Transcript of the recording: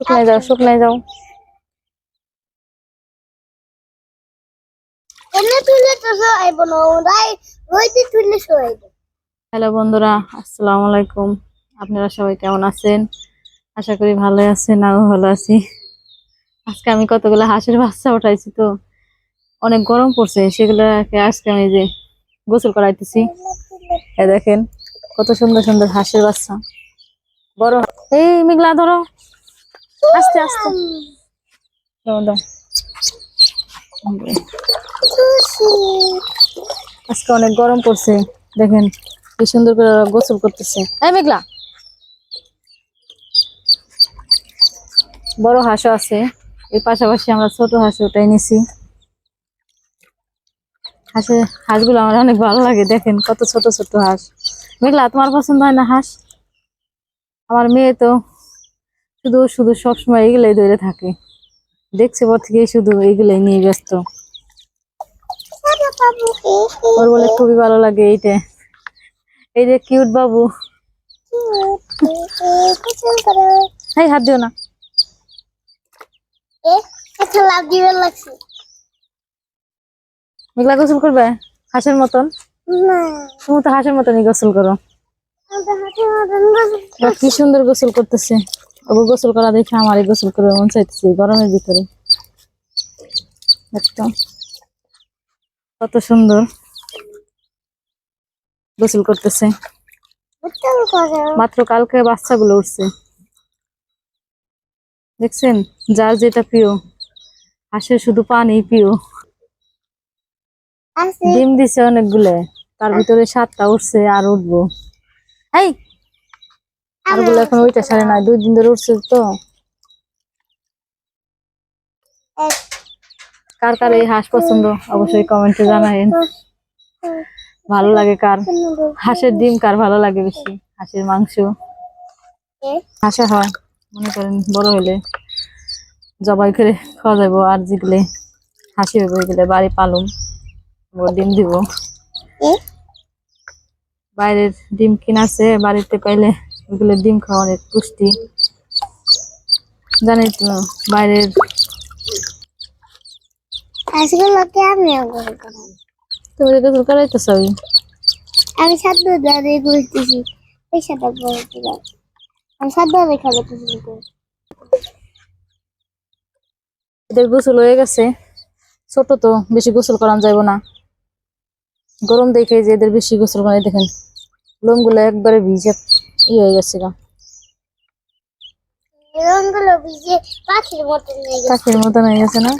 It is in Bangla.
শুকনায় যাও শুকনায় যাও। হ্যালো বন্ধুরা আসসালামু আলাইকুম। আপনারা সবাই কেমন আছেন? আশা করি ভালো আছেন আমিও ভালো আছি। আজকে আমি কতগুলো হাঁসের বাচ্চা উঠাইছি তো অনেক গরম পড়ছে সেগুলোকে আজকে আমি যে গোসল করাইতেছি। দেখেন কত সুন্দর সুন্দর হাঁসের বাচ্চা। বড় এই মেঘলা ধরো। আস্তে আস্তে। দাও দাও। আজকে অনেক গরম পড়ছে, দেখেন কি সুন্দর করে গোসল করতেছে। এই মেঘলা। বড় হাঁসও আছে, এর পাশাপাশি আমরা ছোট হাঁস ওটাই নিছি। হাঁসের হাঁসগুলো আমার অনেক ভালো লাগে, দেখেন কত ছোট ছোট হাঁস। মেঘলা, তোমার পছন্দ হয় না হাঁস? আমার মেয়ে তো শুধু শুধু সবসময় এগুলোই ধরে থাকে। দেখছে পর থেকে শুধু এগুলোই নিয়ে ব্যস্ত। ওর বলে খুবই ভালো লাগে এইটা। এই যে কিউট বাবু। এই হাত দিও না। মেঘলা গোসল করবে? হাঁসের মতন? তুমি তো হাঁসের মতনই গোসল করো। কি সুন্দর গোসল করতেছে। ওকে গোসল করা দেখে আমারই গোসল করে মন চাইতেছে গরমের ভিতরে। একদম। কত সুন্দর গোসল করতেছে। মাত্র কালকে বাচ্চাগুলো উঠছে। দেখছেন? যার যেটা প্রিয়। হাঁসের শুধু পানি প্রিয়। আছে ডিম দিছে অনেকগুলো। তার ভিতরে সাতটা উঠছে আর উঠবো। এই আরগুলো এখন ওইটা সারে না দুই দিন ধরে উঠছে তো। কার কার এই হাঁস পছন্দ? অবশ্যই কমেন্টে জানাবেন ভালো লাগে কার? হাঁসের ডিম কার ভালো লাগে বেশি? হাঁসের মাংস? হাঁসা হয় মনে করেন বড় হলে জবাই করে খাওয়া যাব আর যেগুলো হাসি হবে ওইগুলো বাড়ি পালুম ডিম দিব। বাইরের ডিম কিনাছে বাড়িতে পাইলে ওগুলো ডিম খাওয়া অনেক পুষ্টি। জানি তো বাইরের গোসল করাইতেছ আমি ঘুরতেছি এই আমি খাব তুমি এদের গোসল হয়ে গেছে। ছোট তো বেশি গোসল করানো যাইব না। গরম দেখে যে এদের বেশি গোসল করে দেখেন লোমগুলো একবারে ভিজে ইয়ে হয়ে গেছে গা রঙগুলো ভিজে পাখির মতন মতন হয়ে গেছে না?